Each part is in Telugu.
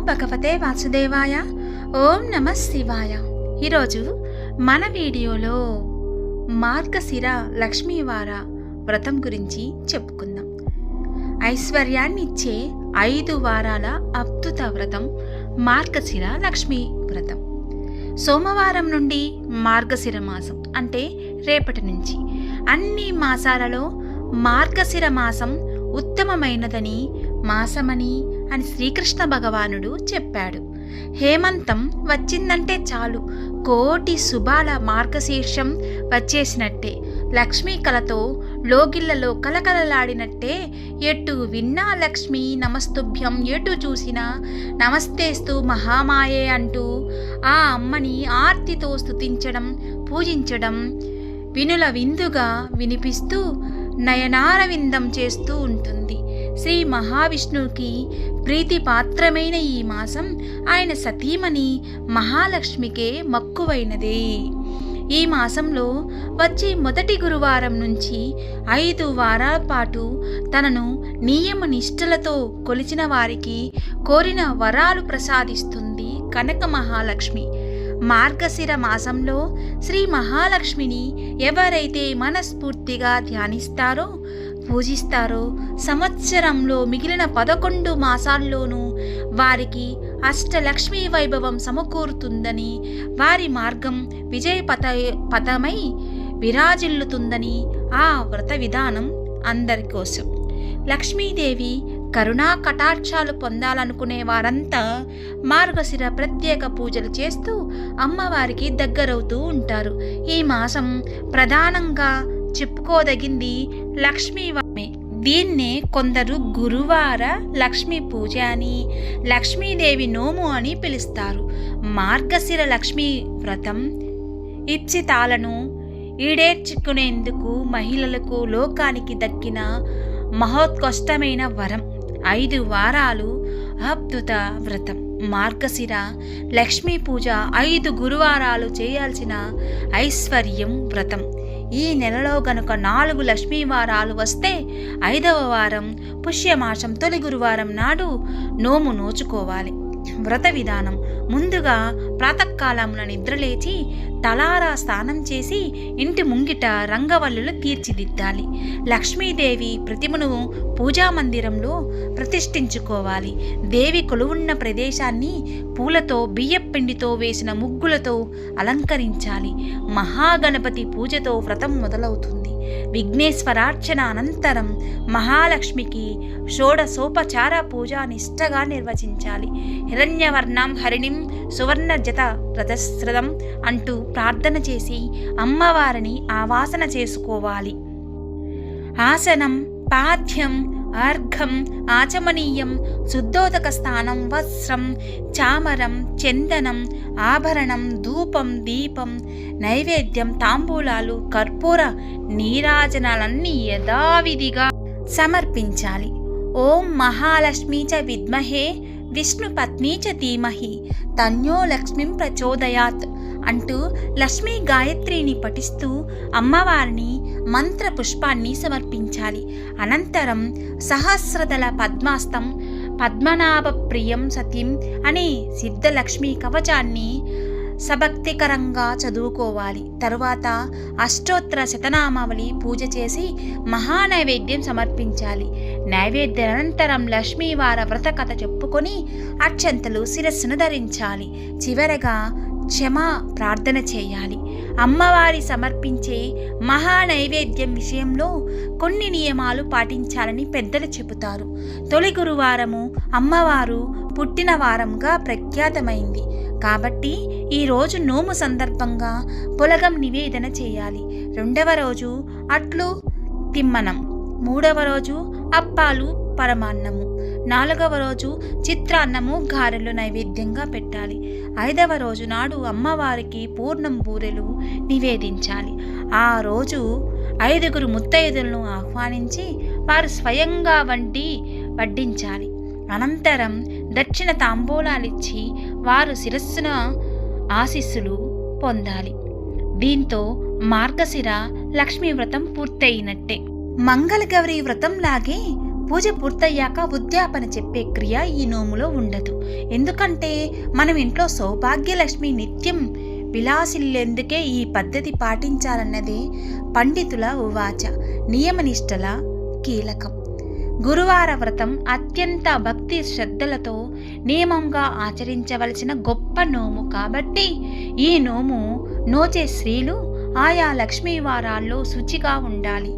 భగవతే వాసుదేవాయ. ఓం నమ శివాయ. ఈరోజు మన వీడియోలో మార్గశిర లక్ష్మీవార వ్రతం గురించి చెప్పుకుందాం. ఐశ్వర్యాన్ని ఇచ్చే ఐదు వారాల అద్భుత వ్రతం మార్గశిర లక్ష్మీ వ్రతం. సోమవారం నుండి మార్గశిర మాసం అంటే రేపటి నుంచి. అన్ని మాసాలలో మార్గశిర మాసం ఉత్తమమైనదని మాసమని అని శ్రీకృష్ణ భగవానుడు చెప్పాడు. హేమంతం వచ్చిందంటే చాలు. కోటి శుభాల మార్గశీర్షం వచ్చేసినట్టే. లక్ష్మీ కలతో లోగిళ్ళలో కలకలలాడినట్టే. ఎటు విన్నా లక్ష్మి నమస్తుభ్యం ఎటు చూసినా నమస్తేస్తూ మహామాయే అంటూ ఆ అమ్మని ఆర్తితో స్తుతించడం పూజించడం వినుల విందుగా వినిపిస్తూ నయనారవిందం చేస్తూ ఉంటుంది. శ్రీ మహావిష్ణువుకి ప్రీతిపాత్రమైన ఈ మాసం ఆయన సతీమణి మహాలక్ష్మికే మక్కువైనదే. ఈ మాసంలో వచ్చే మొదటి గురువారం నుంచి ఐదు వారాల పాటు తనను నియమ నిష్ఠలతో కొలిచిన వారికి కోరిన వరాలు ప్రసాదిస్తుంది కనక మహాలక్ష్మి. మార్గశిర మాసంలో శ్రీ మహాలక్ష్మిని ఎవరైతే మనస్ఫూర్తిగా ధ్యానిస్తారో పూజిస్తారో? సంవత్సరంలో మిగిలిన పదకొండు మాసాల్లోనూ వారికి అష్టలక్ష్మీ వైభవం సమకూరుతుందని వారి మార్గం విజయ పత పదమై విరాజిల్లుతుందని ఆ వ్రత విధానం అందరి కోసం లక్ష్మీదేవి కరుణా కటాక్షాలు పొందాలనుకునే వారంతా మార్గశిర ప్రత్యేక పూజలు చేస్తూ అమ్మవారికి దగ్గరవుతూ ఉంటారు. ఈ మాసం ప్రధానంగా చెప్పుకోదగింది లక్ష్మీవామి. దీన్నే కొందరు గురువార లక్ష్మీ పూజ అని లక్ష్మీదేవి నోము అని పిలుస్తారు. మార్గశిర లక్ష్మీ వ్రతం ఇప్సితాలను ఈడేర్చుకునేందుకు మహిళలకు లోకానికి దక్కిన మహోత్కష్టమైన వరం. ఐదు వారాలు అద్భుత వ్రతం. మార్గశిర లక్ష్మీ పూజ ఐదు గురువారాలు చేయాల్సిన ఐశ్వర్యం వ్రతం. ఈ నెలలో గనుక నాలుగు లక్ష్మీ వారాలు వస్తే ఐదవ వారం పుష్యమాసం తొలి గురువారం నాడు నోము నోచుకోవాలి. వ్రత విధానం. ముందుగా ప్రాతకాలంలో నిద్రలేచి తలారా స్నానం చేసి ఇంటి ముంగిట రంగవల్లులు తీర్చిదిద్దాలి. లక్ష్మీదేవి ప్రతిమను పూజా మందిరంలో ప్రతిష్ఠించుకోవాలి. దేవి కొలువున్న ప్రదేశాన్ని పూలతో బియ్యపిండితో వేసిన ముగ్గులతో అలంకరించాలి. మహాగణపతి పూజతో వ్రతం మొదలవుతుంది. విఘ్నేశ్వరార్చన అనంతరం మహాలక్ష్మికి షోడసోపచార పూజ నిష్టగా నిర్వచించాలి. హిరణ్యవర్ణం హరిణిం సువర్ణ జత రథస్రథం అంటూ ప్రార్థన చేసి అమ్మవారిని ఆవాసన చేసుకోవాలి. ఆసనం పాఠ్యం ఆర్ఘం ఆచమనీయం శుద్ధోదక స్థానం వస్త్రం చామరం చందనం ఆభరణం ధూపం దీపం నైవేద్యం తాంబూలాలు కర్పూర నీరాజనాలన్నీ యథావిధిగా సమర్పించాలి. ఓం మహాలక్ష్మీ చ విద్మహే విష్ణుపత్ని చ ధీమహి. తన్యో లక్ష్మిం ప్రచోదయాత్ అంటూ లక్ష్మీ గాయత్రిని పఠిస్తూ అమ్మవారిని మంత్ర పుష్పాన్ని సమర్పించాలి. అనంతరం సహస్రదళ పద్మాస్తం పద్మనాభ ప్రియం సతీం అనే సిద్ధలక్ష్మి కవచాన్ని సభక్తికరంగా చదువుకోవాలి. తరువాత అష్టోత్తర శతనామావళి పూజ చేసి మహానైవేద్యం సమర్పించాలి. నైవేద్య అనంతరం లక్ష్మీవార వ్రత కథ చెప్పుకొని అర్చంతలు శిరస్సును ధరించాలి. చివరగా క్షమా ప్రార్థన చేయాలి. అమ్మవారి సమర్పించే మహా నైవేద్యం విషయంలో కొన్ని నియమాలు పాటించాలని పెద్దలు చెబుతారు. తొలి గురువారము అమ్మవారు పుట్టిన వారంగా ప్రఖ్యాతమైంది. కాబట్టి ఈ రోజు నోము సందర్భంగా పులగం నివేదన చేయాలి. రెండవ రోజు అట్లు తిమ్మనం. మూడవ రోజు అప్పాలు పరమాన్నము. నాలుగవ రోజు చిత్రాన్నము గారెలు నైవేద్యంగా పెట్టాలి. ఐదవ రోజు నాడు అమ్మవారికి పూర్ణం బూరెలు నివేదించాలి. ఆ రోజు ఐదుగురు ముత్తైదులను ఆహ్వానించి వారు స్వయంగా వండి వడ్డించాలి. అనంతరం దక్షిణ తాంబూలాలిచ్చి వారు శిరస్సున ఆశీస్సులు పొందాలి. దీంతో మార్గశిర లక్ష్మీ వ్రతం పూర్తయినట్టే. మంగళగౌరి వ్రతంలాగే పూజ పూర్తయ్యాక ఉద్యాపన చెప్పే క్రియ ఈ నోములో ఉండదు. ఎందుకంటే మనం ఇంట్లో సౌభాగ్యలక్ష్మి నిత్యం విలాసిల్లేందుకే ఈ పద్ధతి పాటించాలన్నదే పండితుల ఉవాచ నియమనిష్టల కీలకం. గురువార వ్రతం అత్యంత భక్తి శ్రద్ధలతో నియమంగా ఆచరించవలసిన గొప్ప నోము కాబట్టి ఈ నోము నోచే స్త్రీలు ఆయా లక్ష్మీ వారాల్లో శుచిగా ఉండాలి.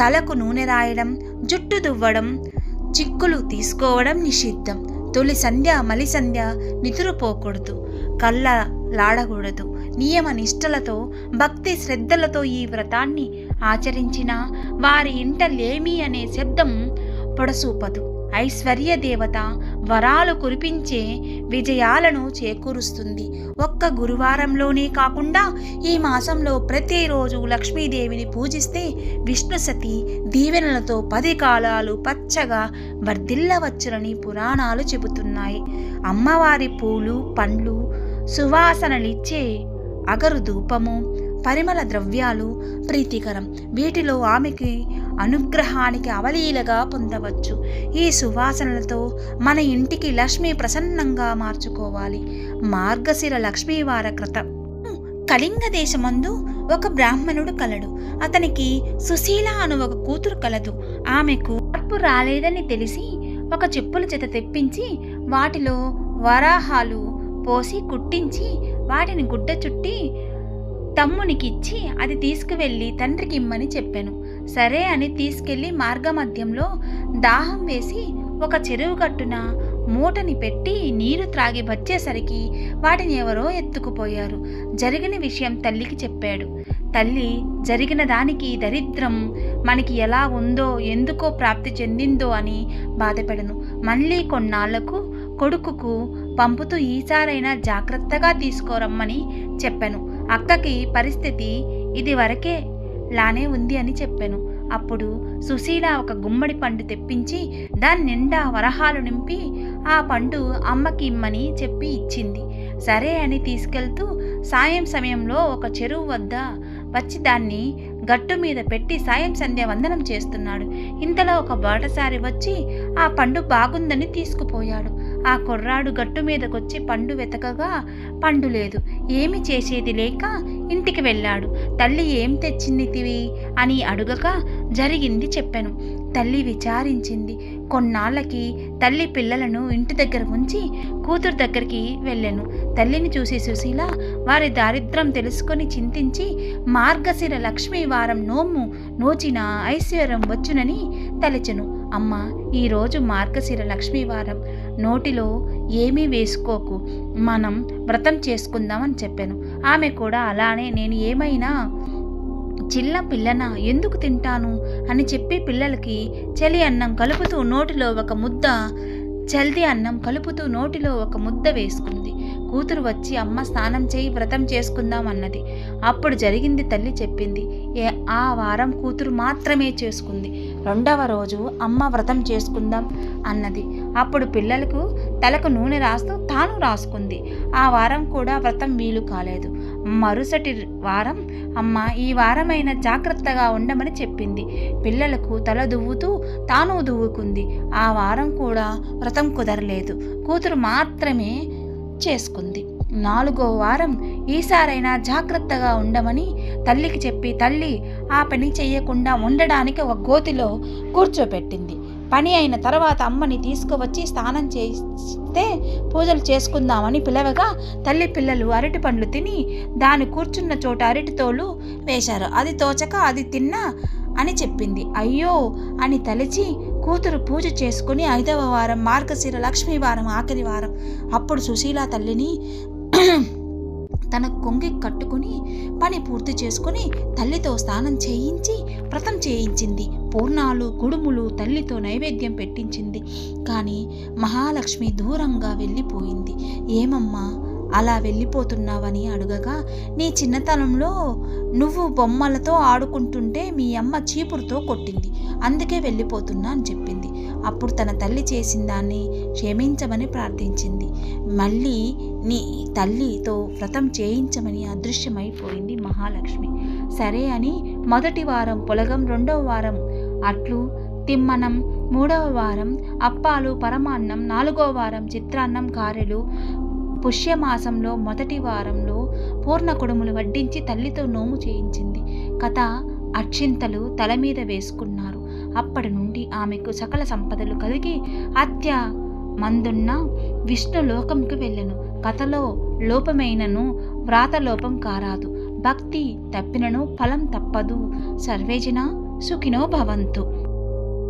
తలకు నూనె రాయడం జుట్టు దువ్వడం చిక్కులు తీసుకోవడం నిషిద్ధం. తొలి సంధ్య మలి సంధ్య నిద్రపోకూడదు కళ్ళ లాడకూడదు నియమ నిష్టలతో భక్తి శ్రద్ధలతో ఈ వ్రతాన్ని ఆచరించిన వారి ఇంటలేమి అనే శబ్దం పొడసూపదు. ఐశ్వర్య దేవత వరాలు కురిపించే విజయాలను చేకూరుస్తుంది. ఒక్క గురువారంలోనే కాకుండా ఈ మాసంలో ప్రతిరోజు లక్ష్మీదేవిని పూజిస్తే విష్ణుసతి దీవెనలతో పది కాలాలు పచ్చగా వర్ధిల్లవచ్చునని పురాణాలు చెబుతున్నాయి. అమ్మవారి పూలు పండ్లు సువాసనలిచ్చే అగరు ధూపము పరిమళ ద్రవ్యాలు ప్రీతికరం. వీటిలో ఆమెకి అనుగ్రహానికి అవలీలగా పొందవచ్చు. ఈ సువాసనలతో మన ఇంటికి లక్ష్మి ప్రసన్నంగా మార్చుకోవాలి. మార్గశిర లక్ష్మీవార క్రతం కళింగ దేశమందు ఒక బ్రాహ్మణుడు కలడు. అతనికి సుశీల అను ఒక కూతురు కలదు. ఆమెకు మార్పు రాలేదని తెలిసి ఒక చెప్పుల చేత తెప్పించి వాటిలో వరాహాలు పోసి కుట్టించి వాటిని గుడ్డ చుట్టి తమ్మునికిచ్చి అది తీసుకువెళ్ళి తండ్రికి ఇమ్మని చెప్పాను. సరే అని తీసుకెళ్ళి మార్గమధ్యంలో దాహం వేసి ఒక చెరువు గట్టున మూటని పెట్టి నీరు త్రాగి వచ్చేసరికి వాటిని ఎవరో ఎత్తుకుపోయారు. జరిగిన విషయం తల్లికి చెప్పాడు. తల్లి జరిగిన దానికి దరిద్రం మనకి ఎలా ఉందో ఎందుకో ప్రాప్తి చెందిందో అని బాధపడను. మళ్ళీ కొన్నాళ్ళకు కొడుకుకు పంపుతూ ఈసారైనా జాగ్రత్తగా తీసుకోరమ్మని చెప్పాను. అక్కకి పరిస్థితి ఇది వరకే లానే ఉంది అని చెప్పాను. అప్పుడు సుశీల ఒక గుమ్మడి పండు తెప్పించి దాని నిండా వరహాలు నింపి ఆ పండు అమ్మకి ఇమ్మని చెప్పి ఇచ్చింది. సరే అని తీసుకెళ్తూ సాయం సమయంలో ఒక చెరువు వద్ద వచ్చి దాన్ని గట్టు మీద పెట్టి సాయం సంధ్య వందనం చేస్తున్నాడు. ఇంతలో ఒక బాటసారి వచ్చి ఆ పండు బాగుందని తీసుకుపోయాడు. ఆ కుర్రాడు గట్టు మీదకొచ్చి పండు వెతకగా పండు లేదు ఏమి చేసేది లేక ఇంటికి వెళ్ళాడు. తల్లి ఏం తెచ్చిందితివి అని అడుగగా జరిగింది చెప్పాను. తల్లి విచారించింది. కొన్నాళ్ళకి తల్లి పిల్లలను ఇంటి దగ్గర ఉంచి కూతురు దగ్గరికి వెళ్ళాను. తల్లిని చూసి సుశీల వారి దారిద్రం తెలుసుకొని చింతించి మార్గశిర లక్ష్మీ వారం నోము నోచిన ఐశ్వర్యం వచ్చునని తలచెను. అమ్మ ఈరోజు మార్గశిర లక్ష్మీ వారం. నోటిలో ఏమీ వేసుకోకు. మనం వ్రతం చేసుకుందామని చెప్పాను. ఆమె కూడా అలానే నేను ఏమైనా చిల్ల పిల్లన? ఎందుకు తింటాను? అని చెప్పి పిల్లలకి చలి అన్నం కలుపుతూ నోటిలో ఒక ముద్ద చల్ది అన్నం కలుపుతూ నోటిలో ఒక ముద్ద వేసుకుంది. కూతురు వచ్చి అమ్మ స్నానం చేయి వ్రతం చేసుకుందాం అన్నది. అప్పుడు జరిగింది తల్లి చెప్పింది. ఆ వారం కూతురు మాత్రమే చేసుకుంది. రెండవ రోజు అమ్మ వ్రతం చేసుకుందాం అన్నది. అప్పుడు పిల్లలకు తలకు నూనె రాస్తూ తాను రాసుకుంది. ఆ వారం కూడా వ్రతం వీలు కాలేదు. మరుసటి వారం అమ్మ ఈ వారమైన జాగ్రత్తగా ఉండమని చెప్పింది. పిల్లలకు తల దువ్వుతూ తాను దువ్వుకుంది. ఆ వారం కూడా వ్రతం కుదరలేదు. కూతురు మాత్రమే చేసుకుంది. నాలుగో వారం ఈసారైనా జాగ్రత్తగా ఉండమని తల్లికి చెప్పి తల్లి ఆ పని చెయ్యకుండా ఉండడానికి ఒక గోతిలో కూర్చోపెట్టింది. పని అయిన తర్వాత అమ్మని తీసుకువచ్చి స్నానం చేస్తే పూజలు చేసుకుందామని పిలవగా తల్లి పిల్లలు అరటి పండ్లు తిని దాని కూర్చున్న చోట అరటి తోలు వేశారు. అది తోచక అది తిన్నా అని చెప్పింది. అయ్యో అని తలచి కూతురు పూజ చేసుకుని ఐదవ వారం మార్గశిర లక్ష్మీ వారం ఆఖరి వారం. అప్పుడు సుశీల తల్లిని తన కొంగి కట్టుకుని పని పూర్తి చేసుకుని తల్లితో స్నానం చేయించి వ్రతం చేయించింది. పూర్ణాలు కుడుములు తల్లితో నైవేద్యం పెట్టించింది. కానీ మహాలక్ష్మి దూరంగా వెళ్ళిపోయింది. ఏమమ్మా అలా వెళ్ళిపోతున్నావని అడుగగా నీ చిన్నతనంలో నువ్వు బొమ్మలతో ఆడుకుంటుంటే మీ అమ్మ చీపురుతో కొట్టింది. అందుకే వెళ్ళిపోతున్నా అని చెప్పింది. అప్పుడు తన తల్లి చేసిన దాన్ని క్షమించమని ప్రార్థించింది. మళ్ళీ నీ తల్లితో వ్రతం చేయించమని అదృశ్యమైపోయింది మహాలక్ష్మి. సరే అని మొదటి వారం పొలగం రెండవ వారం అట్లు తిమ్మనం మూడవ వారం అప్పాలు పరమాన్నం నాలుగవ వారం చిత్రాన్నం కారెలు పుష్యమాసంలో మొదటి వారంలో పూర్ణ కుడుములు వడ్డించి తల్లితో నోము చేయించింది. కథ అక్షింతలు తల మీద వేసుకున్నారు. అప్పటి నుండి ఆమెకు సకల సంపదలు కలిగి అత్య మందున్న విష్ణు లోకంకి వెళ్ళెను. కథలో లోపమైనను వ్రాతలోపం కారాదు. భక్తి తప్పినను ఫలం తప్పదు. సర్వేజన సుఖినో భవంతు.